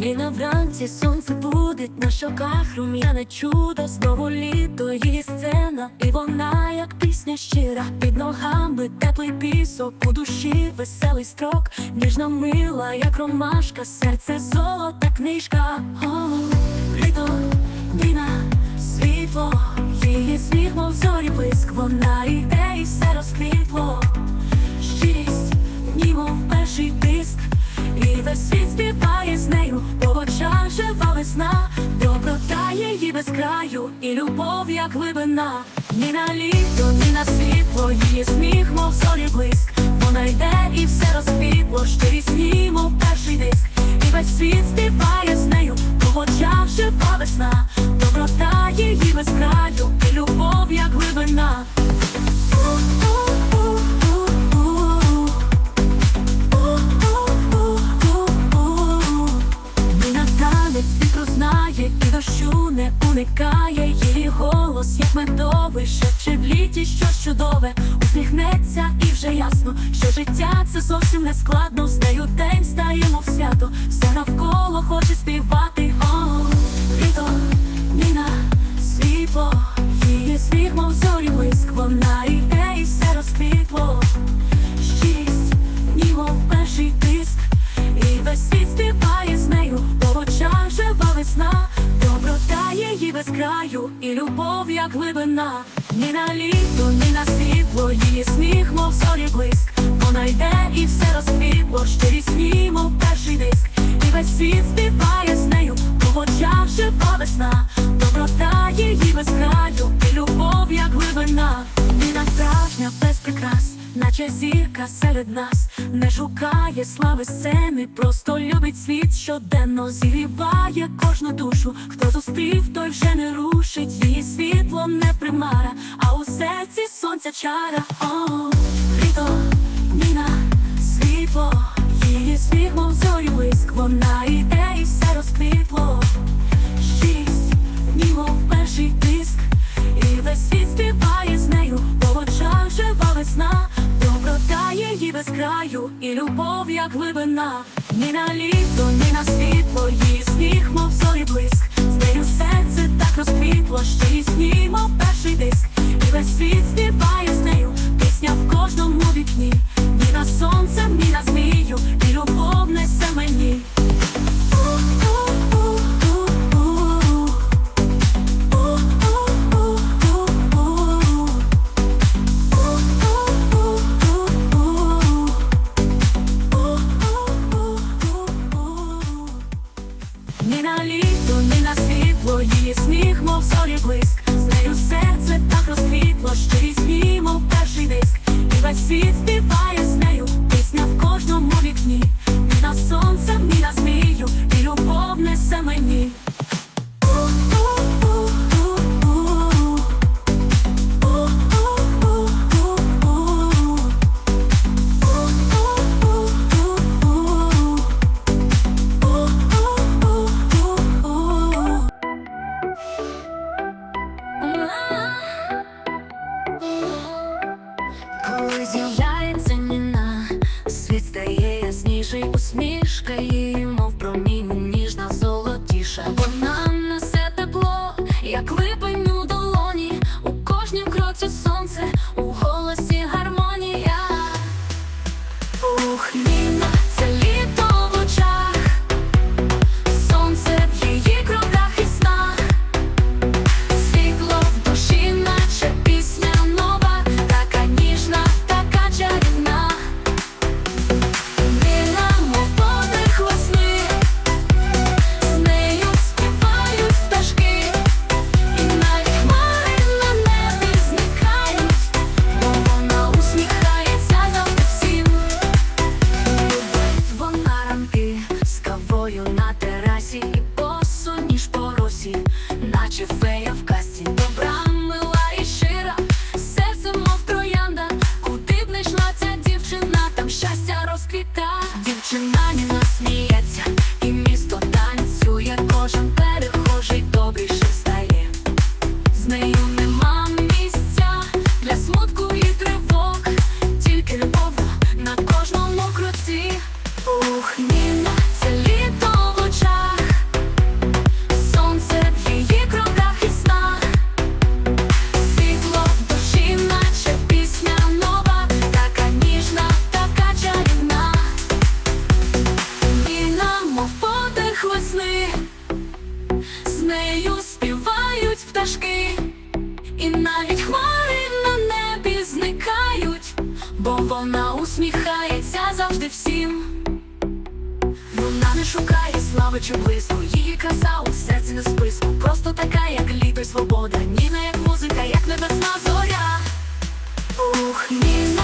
Ніна вранці сонце будить на щоках рум'яне чудо, знову літо її сцена, і вона, як пісня щира, під ногами теплий пісок, у душі веселий строк, ніжна мила, як ромашка, серце золота книжка. О, літо, Ніна, світло, її сміх, мов зорі блиск, вона йде і все розквітло. Щирість, німо перший тиск, і весь світ співає без краю, і любов, як глибина. Ні на літо, ні на світло, її сміх, мов зорі блиск. Вона йде і все розквітло, щирість мій, мов перший диск, і весь світ співає з нею, по весна, чудове, усміхнеться і вже ясно, що життя це зовсім не складно. З нею день стаємо в свято, все навколо хоче співати. О, літо, Міна, світло, її сміх, мов зорі блиск, вона йде і все розквітло. Щирість, німо в перший тиск, і весь світ співає з нею, по очах жива весна, доброта її без краю, і любов, як глибина. Ні на літо, ні на світло, її сміх, мов зорі блиск. Вона йде і все розквітло, щирість німо мов перший зірка серед нас, не шукає слави сцени, просто любить світ щоденно, зігріває кожну душу. Хто зустрів, той вже не рушить, її світло не примара, а у серці сонця чара. О, літо, Ніна, світло, її сміх, мов зорі блиск, вона йде і все розквітло. Щирість, німо в перший тиск, і весь світ співає без краю, і любов, як глибина. Ні на літо, ні на світло, її сміх, мов зорі блиск. З нею серце так розквітло, щирість, мов перший диск, і весь світ співає з нею, пісня в кожному літо, ні на світло, її сміх, мов зорі блиск. З нею серце так розквітло, щирість мій, мов перший диск. І весь світ співає карасі, і босоніж по росі, наче фея в казі. Слави чи блиску, її краса у серці не списку. Просто така, як літо й свобода, Ніна, як музика, як небесна зоря. Ух, Ніна,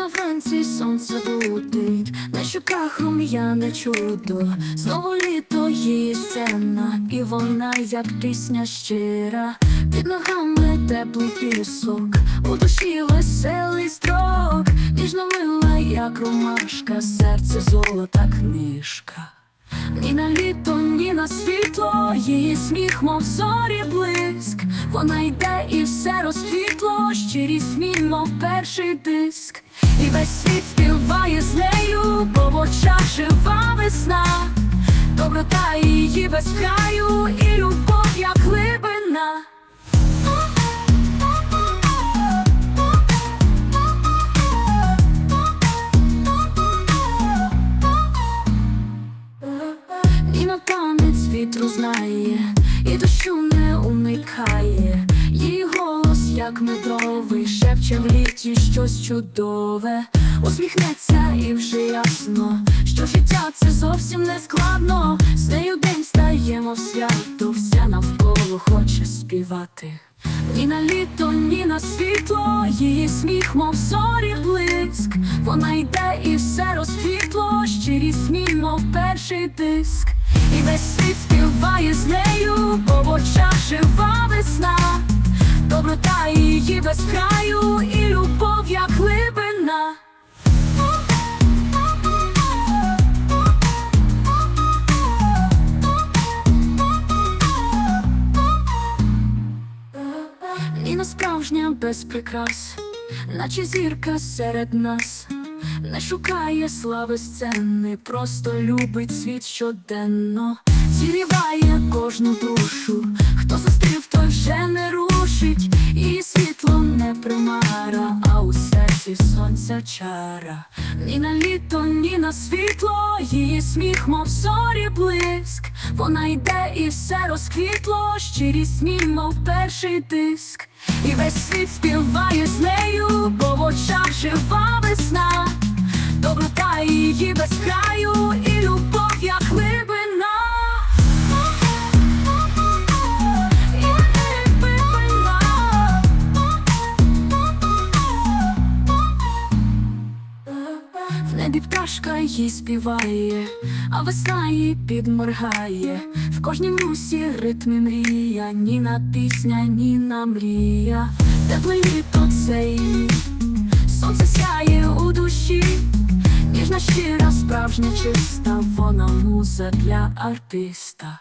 Ніна вранці сонце будить, на щоках рум'яне чудо, знову літо її сцена, і вона, як пісня щира, під ногами теплий пісок, у душі веселий строк, ніжно мила, як ромашка, серце золота книжка. Ні на літо, ні на світло, її сміх, мов зорі блиск. Вона йде і все розквітло, щирість мій, мов перший диск. І весь світ співає з нею, бо в очах жива весна, доброта її без краю, і любов, як глибина. І на танець вітру знає, і дощу не уникає. Як медовий, шепче в літі щось чудове, усміхнеться і вже ясно, що життя це зовсім не складно. З нею день стає, мов свято, вся навколо хоче співати. Ні на літо, ні на світло, її сміх, мов зорі блиск. Вона йде і все розквітло, щирість мій, мов перший диск. І весь світ співає з нею, бо в очах жива весна, доброта її без краю, і любов, як глибина. Ніна справжня без прикрас, наче зірка серед нас, не шукає слави сцени, просто любить світ щоденно, зігріває кожну душу, хто зустрів, той вже не рушить, і світло не примара, а у серці сонця чара. Ні на літо, ні на світло, її сміх, мов зорі блиск. Вона йде і все розквітло, щирість мій, мов перший диск. І весь світ співає з нею, бо в очах жива весна, доброта її без краю, і любов, як глибина. Небі пташка їй співає, а весна їй підморгає. В кожній мусі ритмі мрія, ні на пісня, ні на мрія. Тепле літо це її, сонце сяє у душі, ніжна щира, справжня чиста, вона муза для артиста.